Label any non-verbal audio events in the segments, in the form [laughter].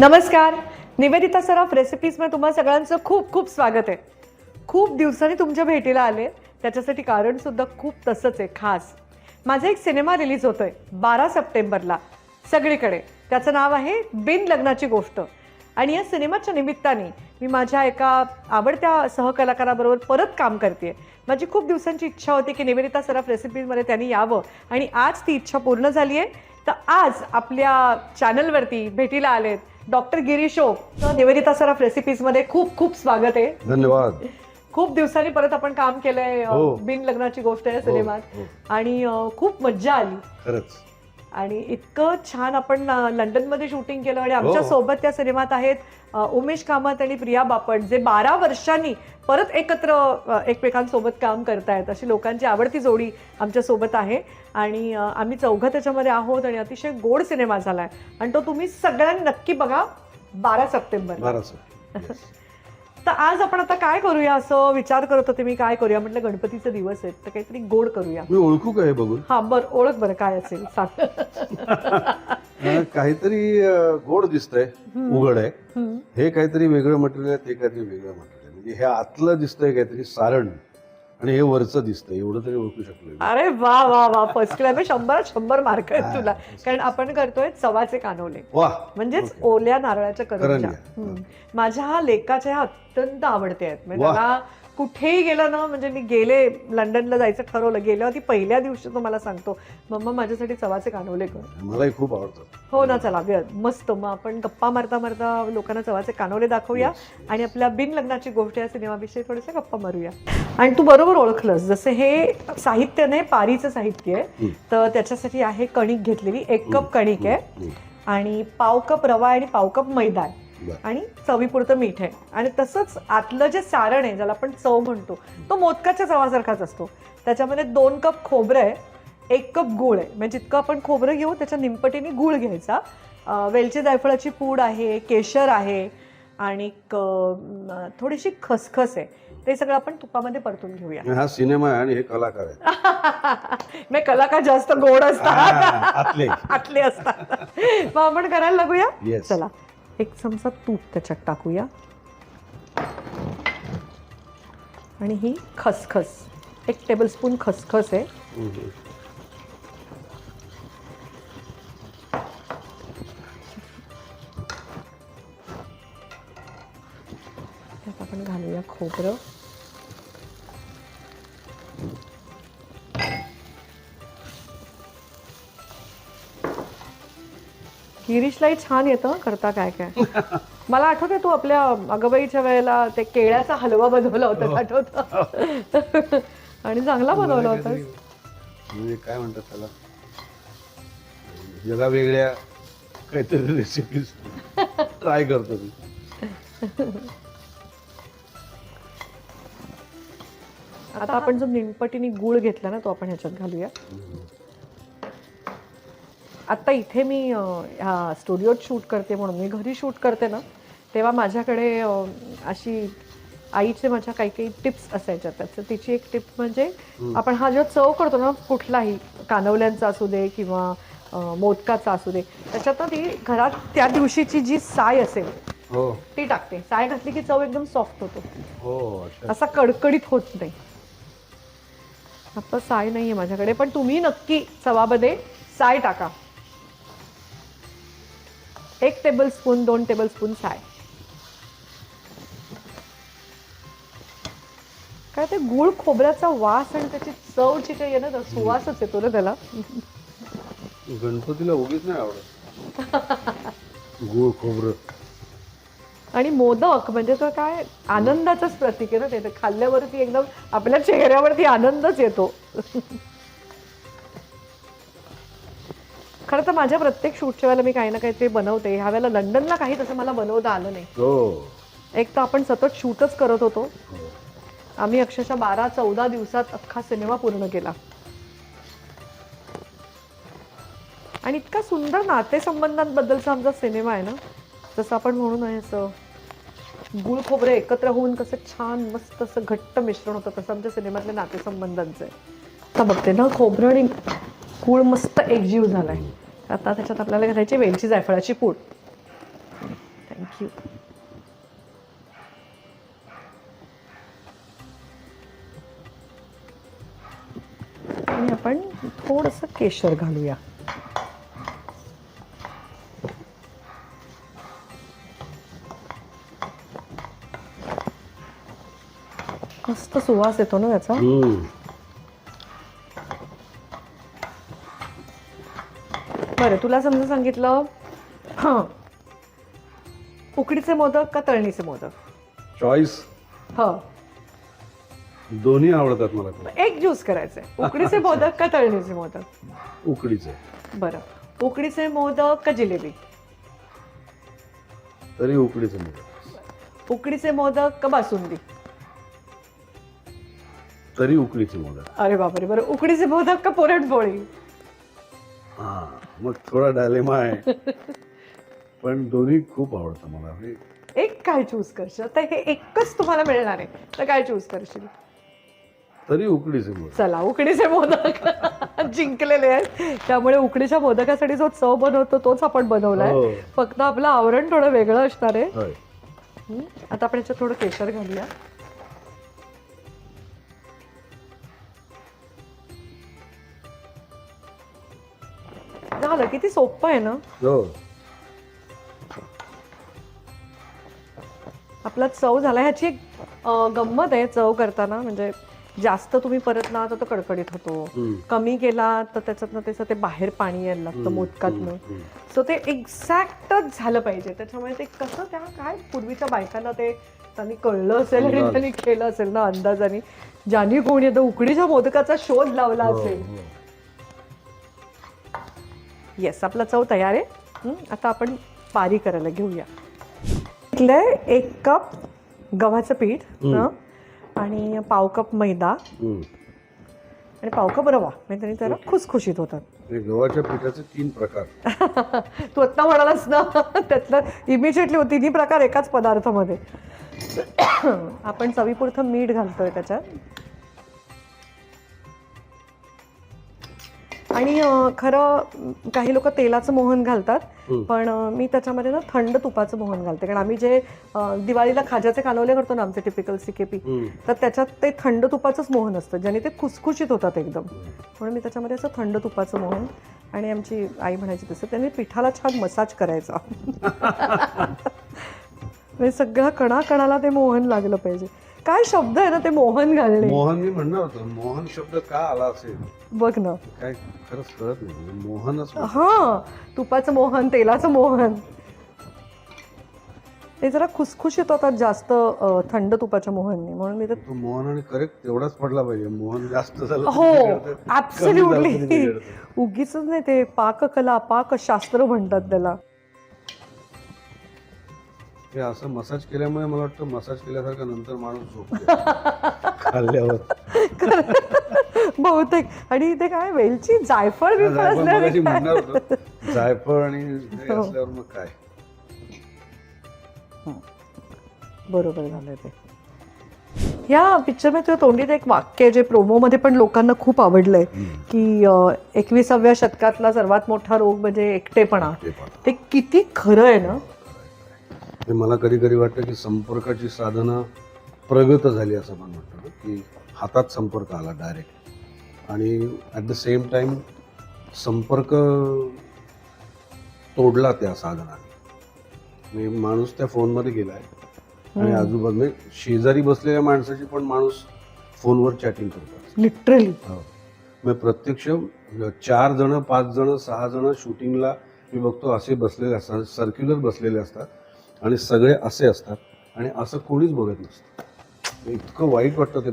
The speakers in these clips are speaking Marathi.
नमस्कार. निवेदिता सराफ रेसिपीजमध्ये तुम्हा सगळ्यांचं खूप खूप स्वागत आहे. खूप दिवसांनी तुमच्या भेटीला आले. त्याच्यासाठी कारणसुद्धा खूप तसंच आहे खास. माझा एक सिनेमा रिलीज होतोय बारा सप्टेंबरला सगळीकडे. त्याचं नाव आहे बिन लग्नाची गोष्ट. आणि या सिनेमाच्या निमित्ताने मी माझ्या एका आवडत्या सहकलाकाराबरोबर परत काम करते माझी खूप दिवसांची इच्छा होती की निवेदिता सराफ रेसिपीजमध्ये त्यांनी यावं. आणि आज ती इच्छा पूर्ण झाली आहे तर आज आपल्या चॅनलवरती भेटीला आलेत डॉक्टर गिरीशो निवेदिता सराफ रेसिपीजमध्ये खूप खूप स्वागत आहे. धन्यवाद. खूप दिवसांनी परत आपण काम केलंय हो. बिन लग्नाची गोष्ट आहे हो, सिनेमात. हो. आणि खूप मज्जा आली. खरंच. आणि इतकं छान आपण लंडनमध्ये शूटिंग केलं आणि आमच्या हो. सोबत त्या सिनेमात आहेत उमेश कामत आणि प्रिया बापट जे बारा वर्षांनी परत एकत्र एकमेकांसोबत काम करतायत. अशी लोकांची आवडती जोडी आमच्यासोबत आहे. आणि आम्ही चौघं त्याच्यामध्ये आहोत आणि अतिशय गोड सिनेमा झालाय. आणि तो तुम्ही सगळ्यांनी नक्की बघा बारा सप्टेंबर बाराचं तर आज आपण आता काय करूया? असं विचार करत होते मी काय करूया? म्हटलं गणपतीचे दिवस आहेत तर काहीतरी गोड करूया. मी ओळखू का हे बघून? हा बर ओळख बरं काय असेल सांग. [laughs] अं, काहीतरी अं, गोड दिसतंय उघड आहे. हम्म. हे काहीतरी वेगळं मटेरियल आहे ते काहीतरी वेगळं मटेरियल म्हणजे हे आतलं दिसतंय काहीतरी सारण. आणि हे वरचं दिसतंय एवढं तरी ओळखू शकलो. अरे वा वा वा फर्स्ट क्लास शंभर शंभर मार्क आहेत तुला कारण आपण करतोय चवाचे कानवले वा म्हणजेच. ओल्या नारळाच्या करंजा. माझ्या हा लेकाच्या ह्या अत्यंत आवडते आहेत म्हणजे. त्याला कुठेही गेलं ना म्हणजे मी गेले लंडनला जायचं ठरवलं गेल्यावर ती पहिल्या दिवशी तो मला सांगतो मम्मा माझ्यासाठी चवाचे कानवले कर. मलाही खूप आवडतं. हो ना चला वेळ मस्त. मग आपण गप्पा मारता मारता लोकांना चवाचे कानवले दाखवूया आणि आपल्या बिन लग्नाची गोष्ट या सिनेमाविषयी थोडेसे गप्पा मारूया. आणि तू बरोबर ओळखलंस जसं हे साहित्य नाही पारीचं साहित्य आहे. तर त्याच्यासाठी आहे कणिक घेतलेली एक कप कणिक आहे. आणि पाव कप रवा आणि पाव कप मैदा आहे. आणि चवीपुरतं मीठ आहे. आणि तसंच आतलं जे सारण आहे ज्याला आपण चव म्हणतो तो मोदकाच्या चवासारखाच असतो. त्याच्यामध्ये दोन कप खोबरं आहे एक कप गूळ आहे. म्हणजे जितकं आपण खोबरं घेऊ त्याच्या निंपटीने गूळ घ्यायचा. वेलची जायफळाची पूड आहे केशर आहे आणि थोडीशी खसखस आहे. ते सगळं आपण तुपामध्ये परतून घेऊया. हा सिनेमा आहे आणि हे कलाकार आहेत. [laughs] मी कलाकार जास्त गोड असतात. आतले असतात. मग आपण करायला लागूया? Yes. चला. एक चमचा तूप त्याच्यात टाकूया. आणि ही खसखस. एक टेबलस्पून खसखस आहे. त्यात आपण घालूया खोबरं. गिरीशलाही छान येतं हं करता काय काय. मला आठवते तू आपल्या अगबाईच्या वेळेला ते केळ्याचा हलवा बनवला होता आठवत? आणि चांगला बनवला होता म्हणजे काय म्हणतात त्याला? जगा वेगळ्या काहीतरी रेसिपीज ट्राय करतो मी. आता आपण जो निंपटीने गुळ घेतला ना तो आपण ह्याच्यात घालूया. आता इथे मी ह्या स्टुडिओत शूट करते म्हणून मी घरी शूट करते ना तेव्हा माझ्याकडे अशी आईचे माझ्या काही काही टिप्स असायच्या. त्याचं तिची एक टिप म्हणजे आपण हा जेव्हा चव करतो ना कुठलाही कानवल्यांचा असू दे किंवा मोदकाचा असू दे त्याच्यात ना ती घरात त्या दिवशीची जी साय असेल हो. ती टाकते. साय घातली की चव एकदम सॉफ्ट होतो. हो असा कडकडीत होत नाही. आता साय नाहीये माझ्याकडे पण तुम्ही नक्की चवामध्ये साय टाका. एक टेबल स्पून दोन टेबल स्पून साय. काय ते गुळ खोबऱ्याचा वास आणि त्याची चव जी काही आहे ना तो सुवासच येतो ना त्याला. गणपतीला उगीच नाही आवडत. गुळ खोबरं. आणि मोदक म्हणजे तो काय आनंदाचंच प्रतीक आहे ना ते. ते खाल्ल्यावरती एकदम आपल्या चेहऱ्यावरती आनंदच येतो. खरं तर माझ्या प्रत्येक शूटच्या वेळेला मी काही ना काहीतरी बनवते. ह्या वेळेला लंडनला काही तसं मला बनवता आलं नाही. हो. एक तर आपण सतत शूटच करत होतो. आम्ही अक्षरशः बारा चौदा दिवसात अख्खा सिनेमा पूर्ण केला. आणि इतका सुंदर नातेसंबंधांबद्दलचा आमचा सिनेमा आहे ना जसं आपण म्हणू नये असं गुळ खोबरं एकत्र होऊन कसं छान मस्त असं घट्ट मिश्रण होतं तसं आमच्या सिनेमातले नातेसंबंधांचं आहे. आता बघते ना खोबरं आणि गुळ मस्त एकजीव झालाय. आता त्याच्यात आपल्याला घालायची वेलची जायफळाची पूड. थँक्यू आणि आपण थोडस केशर घालूया. मस्त सुवास येतो ना याचा? बरं तुला समजा सांगितलं हां. उकडीचे मोदक का तळणीचे मोदक? चॉईस हो. दोन्ही आवडतात मला खूप. एक ज्यूस करायचंय. उकडीचे मोदक का तळणीचे मोदक? उकडीचे. बरं. उकडीचे मोदक का जिलेबी? तरी उकडीचे मोदक. उकडीचे मोदक का बासुंदी? तरी उकडीचे मोदक. अरे बापरे बरं. उकडीचे मोदक का पुरणपोळी? हा. मग थोडा डायलेमा आहे. पण दोन्ही खूप आवडतं मला. म्हणजे एक काय चूज करशील? तर हे एकच तुम्हाला मिळणार आहे. तर काय चूज करशील? तरी उकडीचे मोदक. चला उकडीचे मोदक. जिंकलेले आहेत. त्यामुळे उकडीच्या मोदकासाठी जो चव बनवतो तोच आपण बनवलाय. हो. फक्त आपलं आवरण थोडं वेगळं असणार आहे. होय. हं? आता आपण याच्यात थोडं केशर घालूया. झालं किती सोपं आहे ना हो आपला चव झाला ह्याची एक अं, गंमत आहे चव करताना म्हणजे जास्त तुम्ही परत ना तर तो कडकडीत होतो हम्म. कमी केला तर त्याच्यातनं त्याचं ते बाहेर पाणी यायला लागतं मोदकातनं. सो ते एक्झॅक्टच झालं पाहिजे त्याच्यामुळे ते कसं त्या काय पूर्वीच्या बायकांना ते त्यांनी कळलं असेल आणि. त्यांनी केलं असेल ना अंदाजाने ज्यांनी कोणी आता उकडीच्या मोदकाचा शोध लावला हो, असेल हो. येस आपला चव तयार आहे. हं, आता आपण पारी करायला घेऊया. घेतलंय एक कप गव्हाचं पीठ आणि पाव कप मैदा. आणि पाव कप रवा म्हणजे त्यांनी त्याला खुसखुशीत होतात. गव्हाच्या पिठाचे तीन प्रकार. [laughs] तू आत्ता म्हणालास ना [laughs] त्यातलं इमिजिएटली तिन्ही प्रकार एकाच पदार्थामध्ये. [coughs] आपण चवीपुरतं मीठ घालतोय त्याच्यात. आणि खरं काही लोक तेलाचं मोहन घालतात. पण मी त्याच्यामध्ये ना थंड तुपाचं मोहन घालते कारण आम्ही जे दिवाळीला खाज्याचे कानवले करतो ना आमचे टिपिकल सिकेपी. तर त्याच्यात ते थंड तुपाचंच मोहन असतं ज्याने ते खुसखुशीत होतात एकदम म्हणून मी त्याच्यामध्ये असं थंड तुपाचं मोहन आणि आमची आई म्हणायची तसं त्यांनी पिठाला छान मसाज करायचा [laughs] म्हणजे सगळ्या कणाकणाला ते मोहन लागलं पाहिजे काय शब्द आहे ना ते मोहन घालणे? मोहन मी म्हणणार होतो मोहन शब्द का आला असेल? बघ ना. काय खरंच कळत नाही म्हणजे मोहनच हा तुपाचं मोहन तेलाचं मोहन. ते जरा खुसखुशीत होतात जास्त अं, थंड तुपाच्या मोहनने. म्हणून मी ते तो मोहन आणि करेक्ट तेवढाच पडला पाहिजे. मोहन जास्त झालं हो तरी बिघडतं. कमी झालं ऍब्सल्युटली. उगीच नाही ते पाककला पाकशास्त्र म्हणतात त्याला. हे असं मसाज केल्यामुळे मला वाटतं मसाज केल्यासारखं नंतर माणूस झोपतो. [laughs] खाल्ल्यावर. बहुतेक. आणि ते काय वेलची जायफळ बिफळ जायफळ आणि हे. असल्यावर मग काय? बरोबर झालं ते. या पिक्चरमध्ये तोंडीत एक वाक्य आहे जे प्रोमोमध्ये पण लोकांना खूप आवडलंय की एकविसाव्या शतकातला सर्वात मोठा रोग म्हणजे एकटेपणा. ते पण. ते किती खरं आहे ना? हे मला कधी कधी वाटतं की संपर्काची साधनं प्रगत झाली असं म्हणतो ना की हातात संपर्क आला डायरेक्ट आणि ॲट द सेम टाइम संपर्क तोडला त्या साधनाने. म्हणजे माणूस त्या फोनमध्ये गेलाय आणि आजूबाजू म्हणजे शेजारी बसलेल्या माणसाची पण माणूस फोनवर चॅटिंग करतो लिटरली. मग प्रत्यक्ष चार जण पाच जण सहा जण शूटिंगला मी बघतो असे बसलेले असतात सर्क्युलर बसलेले असतात. आणि सगळे असे असतात आणि असं कोणीच बघत नसतं. इतकं वाईट वाटतं ते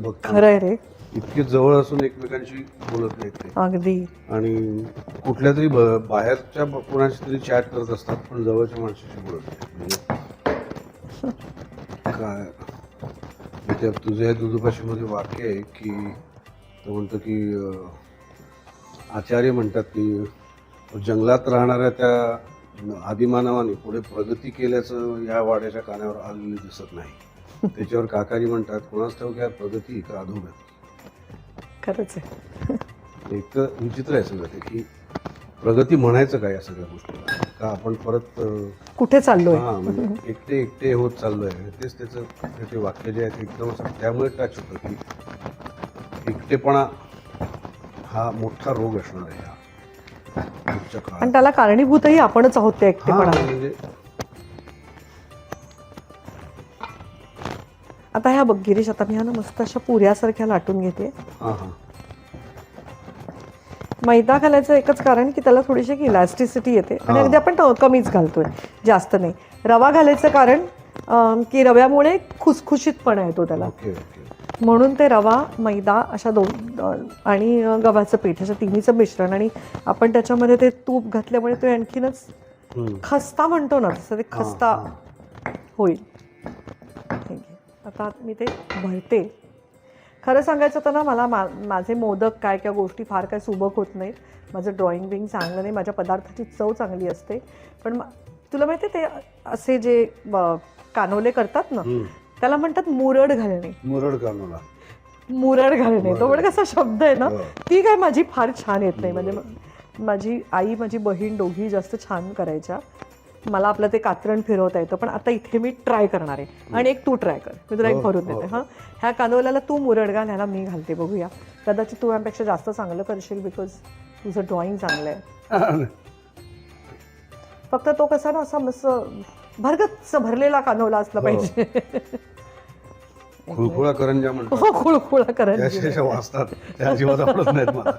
रे. इतके जवळ असून एकमेकांशी बोलत नाहीत ते. अगदी. आणि कुठल्या तरी ब- बाहेरच्या ब- कोणाशी तरी चॅट करत असतात पण जवळच्या माणसाशी बोलत नाही म्हणजे [laughs] काय? ते तुझ्या या दुदुभाषेमध्ये वाक्य आहे की तो म्हणतो की अं, आचार्य म्हणतात की जंगलात राहणाऱ्या त्या आदिमानवाने पुढे प्रगती केल्याचं या वाड्याच्या कानावर आलेलं दिसत नाही. त्याच्यावर काकाजी म्हणतात कोणाच ठाऊक या प्रगती का अधोगती. खरंच आहे. एक तर विचित्र आहे सगळं ते की प्रगती म्हणायचं काय या सगळ्या गोष्टीला का आपण परत कुठे चाललोय? हा म्हणजे एकटे एकटे होत चाललोय. तेच त्याचं ते वाक्य जे आहे ते एकदम त्यामुळे टच होतं की एकटेपणा हा मोठा रोग असणार आहे. हा आणि त्याला कारणीभूतही आपणच आहोत ते हा एकटेपणा म्हणजे आता ह्या बघ गिरीश आता मी ह्या ना मस्त अशा पुऱ्यासारख्या लाटून घेते. मैदा घालायचं एकच कारण की त्याला थोडीशी इलॅस्टिसिटी येते. आणि. अगदी आपण कमीच घालतोय जास्त नाही. रवा घालायचं कारण की रव्यामुळे खुसखुशीतपणा येतो त्याला. म्हणून ते रवा मैदा अशा दोन आणि गव्हाचं पीठ अशा तिन्हीचं मिश्रण आणि आपण त्याच्यामध्ये ते तूप घातल्यामुळे ते आणखीनच. खस्ता म्हणतो ना तसं ते खस्ता. होईल ठीक आहे आता मी ते भरते खरं सांगायचं तर ना मला मा माझे मोदक काय काय गोष्टी फार काय सुबक होत नाहीत माझं ड्रॉइंग बिंग चांगलं नाही माझ्या पदार्थाची चव चांगली असते पण तुला माहिती आहे ते असे जे कानोले करतात ना. त्याला म्हणतात मुरड घालणे. मुरड कानोला मुरड घालणे. तो पण कसा शब्द आहे ना? हो. ती काय माझी फार छान येत नाही. म्हणजे म- माझी आई माझी बहीण दोघी जास्त छान करायच्या. मला आपलं ते कात्रण फिरवता येतं पण आता इथे मी ट्राय करणार आहे. आणि एक तू ट्राय कर. मी तुला एक हो, भरून हो, देते. हां. ह्या कांदोल्याला तू मुरड घाल ह्याला मी घालते. बघूया. कदाचित तू यापेक्षा जास्त चांगलं करशील बिकॉज तुझं ड्रॉइंग चांगलं आहे. [laughs] फक्त तो कसा ना असा मस्त भरगच्च भरलेला कानवला असला हो. पाहिजे. [laughs] खुळखुळा करंजा म्हणतात. हो खुळखुळा त्या करत अशा वाचतात. त्या आवडत नाहीत मला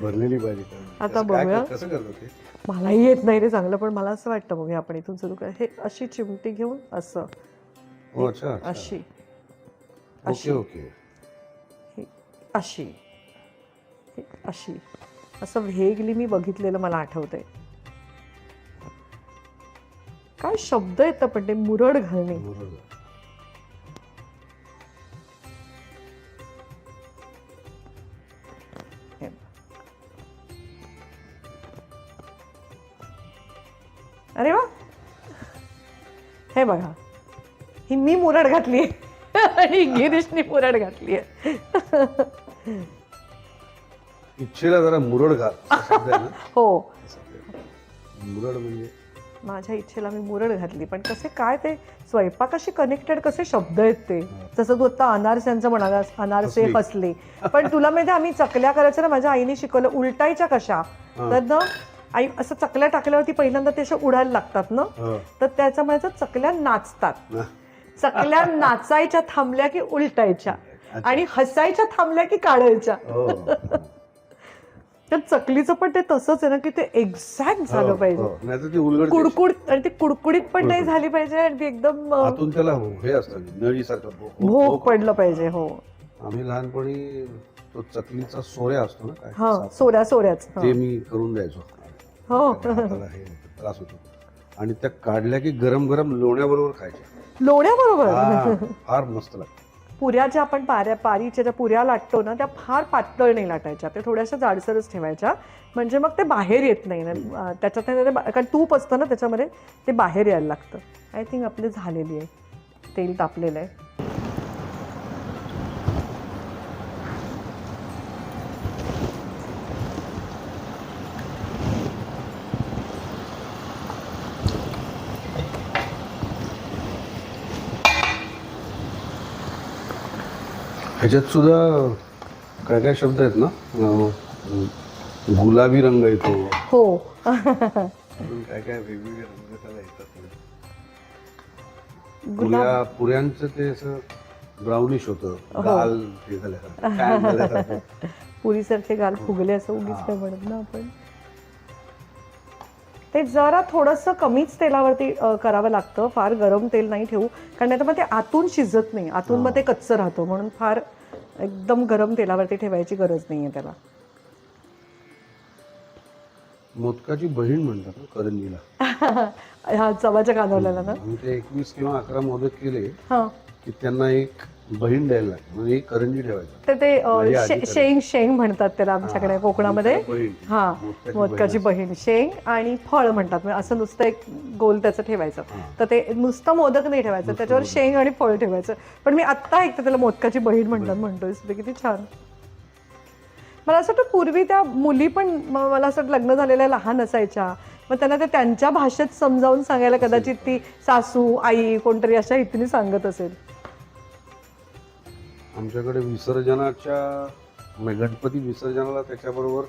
भरलेली पाहिजे करंजी. आता कसं काय- बघूया. कसं करतात ते? मलाही येत नाही रे चांगलं पण मला असं वाटतं बघूया आपण इथून सुरू कर. हे अशी चिमटी घेऊन असं. हो अच्छा अच्छा. अशी. Okay okay. हे अशी. हे अशी. असं वेगली मी बघितलेलं मला आठवतंय. काय शब्द येतं पण ते मुरड घालणे. मुरड. हे बघा. ही मी मुरड घातली आणि गिरीशनी मुरड घातली इच्छेला जरा मुरड घाल. [laughs] हो. मुरड म्हणजे? माझ्या इच्छेला मी मुरड घातली पण कसे काय ते स्वयंपाकाशी कनेक्टेड कसे शब्द आहेत ते? जसं तू आता अनारस्यांचं म्हणालास अनारसे फसली. पण तुला माहिती आम्ही चकल्या करायचं ना माझ्या आईने शिकवलं उलटायच्या कशा. तर ना आई असं चकल्या टाकल्यावरती पहिल्यांदा ते अशा उडायला लागतात ना हो. तर त्याच्यामुळे त्या चकल्या नाचतात. चकल्या [laughs] नाचायच्या थांबल्या की उलटायच्या. आणि हसायच्या थांबल्या की काढायच्या हो. [laughs] तर चकलीचं पण ते तसंच आहे ना की ते एक्झॅक्ट झालं हो, पाहिजे ती उलगड कुडकुड आणि ती कुडकुडीत पण नाही झाली पाहिजे आणि ती एकदम त्याला हे असतं भोग. पडलं पाहिजे हो आम्ही लहानपणी तो चकलीचा सोऱ्या असतो ना हा. सोऱ्या सोऱ्याच. ते मी करून द्यायचो हो. हाताला हे त्रास होतो. आणि त्या काढल्या की गरम गरम लोण्याबरोबर खायच्या. हा, फार मस्त लागतं. पुऱ्या ज्या आपण पाऱ्या पारीच्या ज्या पुऱ्या लाटतो ना त्या फार पातळ नाही लाटायच्या. त्या थोड्याशा जाडसरच ठेवायच्या. म्हणजे मग ते बाहेर येत नाही ना. अं, त्याच्यात ते बा- कारण तूप असतं ना त्याच्यामध्ये ते बाहेर यायला लागतं. आय थिंक आपली झालेली आहे. तेल तापलेलं आहे. ह्याच्यात सुद्धा काय काय शब्द आहेत ना? अं, गुलाबी रंग येतो. हो. अजून काय काय वेगवेगळे रंग त्याला येतात. गुलाब पुऱ्या पुऱ्यांचं ते असं ब्राउनिश होतं. हो. लाल हे झाल्यासारखं tan झाल्यासारखं. [laughs] पुरीसारखे गाल फुगले असं उगीच काय म्हणत ना आपण. ते जरा थोडंसं कमीच तेलावरती करावं लागतं. फार गरम तेल नाही ठेवू. कारण नाही तर मग ते आतून शिजत नाही. आतून मग ते कच्चं राहतं. म्हणून फार एकदम गरम तेलावरती ठेवायची गरज नाही आहे त्याला. मोदकाची बहीण म्हणतात ना करंजीला. [laughs] ह्या चवाच्या कांदवल्याला ना? एकवीस किंवा अकरा मोदक केले हां. की त्यांना एक बहीण द्यायला लागते. म्हणजे एक करंजी ठेवायचं. तर ते अ, माझी आजी शे- करायची. शेंग शेंग म्हणतात त्याला आमच्याकडे हा, कोकणामध्ये. मोदकाची बहीण. हा मोदकाची मोदकाची बहीण. शेंग आणि फळ म्हणतात. म्हणजे असं नुसतं एक गोल त्याचं ठेवायचं. हा. तर ते नुसतं मोदक नाही ठेवायचं. त्याच्यावर शेंग आणि फळ ठेवायचं. पण मी आत्ता ऐकते त्याला मोदकाची बहीण म्हणतात म्हणतोय. ते किती छान. मला असं वाटतं पूर्वी त्या मुली पण म- मला असं वाटतं लग्न झालेल्या लहान असायच्या. मग त्यांना ते त्यांच्या भाषेत समजावून सांगायला कदाचित ती सासू आई कोणतरी अशा इथून सांगत असेल. आमच्याकडे विसर्जनाच्या म्हणजे गणपती विसर्जनाला त्याच्याबरोबर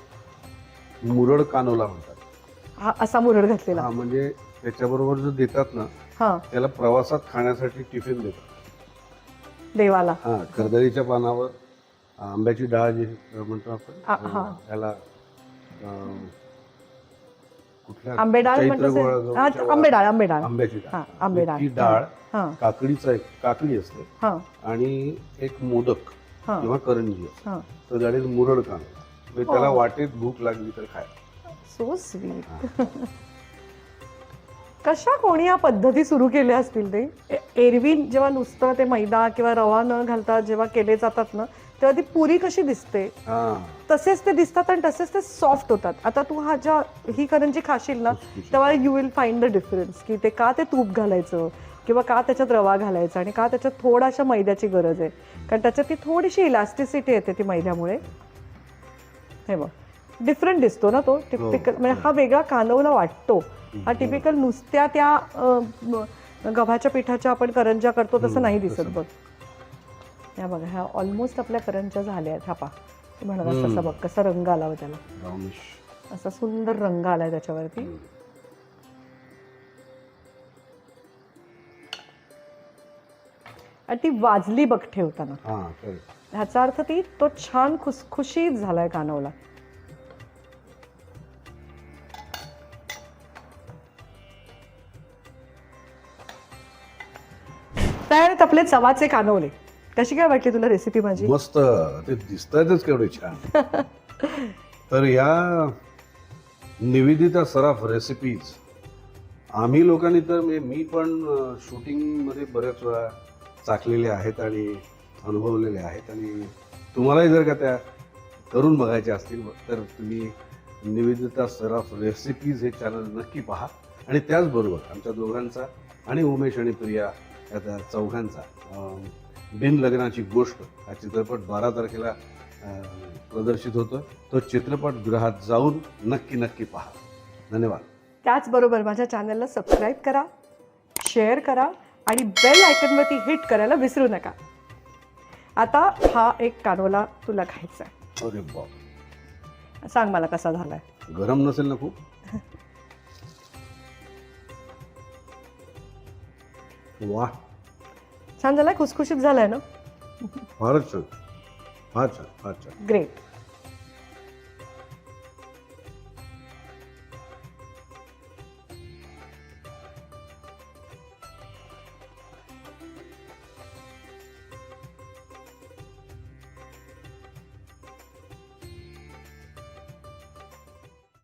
मुरड कानोला म्हणतात. हा असा मुरड घातलेला. हा म्हणजे त्याच्याबरोबर जो देतात ना हा. त्याला प्रवासात खाण्यासाठी टिफिन देतात. देवाला. हा कर्दळीच्या पानावर आंब्याची डाळ जी म्हणतो आपण आ- हा. त्याला अं, कुठल्या आंबे डाळ चैत्र म्हणत असेल. गोळा- हा, आंबे डाळ आंबे डाळ. आंब्याची डाळ. आंबे डाळ. ती डाळ काकडीचा एक काकडी असते. हा. आणि एक मोदक किंवा करंजी हा. तर गाडीत मुरड म्हणजे त्याला हो. वाटेत भूक लागली तर खाय. सो स्वीट [laughs] कशा कोणी या पद्धती सुरू केल्या असतील ते? एरवी जेव्हा नुसतं ते मैदा किंवा रवा न घालता जेव्हा केले जातात ना तेव्हा ती पुरी कशी दिसते? हा. तसेच ते दिसतात आणि तसेच ते सॉफ्ट होतात. आता तू हा ज्या ही करंजी खाशील ना. तेव्हा you will find the difference की ते का ते तूप घालायचं किंवा का त्याच्यात रवा घालायचा आणि का त्याच्यात थोडाशा मैद्याची गरज आहे. कारण त्याच्यात ती थोडीशी इलास्टिसिटी येते ती मैद्यामुळे. हे बघ डिफरंट दिसतो ना तो टिपिकल म्हणजे हा वेगळा कानवला वाटतो. हा टिपिकल नुसत्या त्या गव्हाच्या पिठाच्या आपण करंज्या करतो तसं नाही दिसत बघ. या बघा ह्या ऑलमोस्ट आपल्या करंज्या झाल्या आहेत हा पा. म्हणत तसा बघ कसा रंग आला हो त्याला. असा सुंदर रंग आलाय त्याच्यावरती. आणि ती वाजली बघ ठेवताना. हा. ह्याचा अर्थ ती तो छान खुसखुशीत झालाय कानवला. आपले चवाचे कानवले. कशी काय वाटली तुला रेसिपी माझी? मस्त. ते दिसतायतच केवढे छान. [laughs] तर या निवेदिता सराफ रेसिपीज आम्ही लोकांनी तर मी पण शूटिंगमध्ये बऱ्याच वेळा चाकलेल्या आहेत आणि अनुभवलेल्या आहेत. आणि तुम्हालाही जर का त्या करून बघायच्या असतील तर तुम्ही निवेदिता सराफ रेसिपीज हे चॅनल नक्की पहा. आणि त्याचबरोबर आमच्या दोघांचा आणि उमेश आणि प्रिया या त्या चौघांचा बिन लग्नाची गोष्ट हा चित्रपट बारा तारखेला प्रदर्शित होतो तो चित्रपटगृहात जाऊन नक्की नक्की पहा. धन्यवाद. त्याचबरोबर माझ्या चॅनलला सबस्क्राईब करा शेअर करा आणि बेल आयकनवरती हिट करायला विसरू नका. आता हा एक कानोला तुला खायचा आहे. अरे बाप. सांग मला कसा झालाय. गरम नसेल ना खूप? [laughs] वा छान झालाय खुसखुशीत झालाय ना? फारच छान. फार छान फार छान. ग्रेट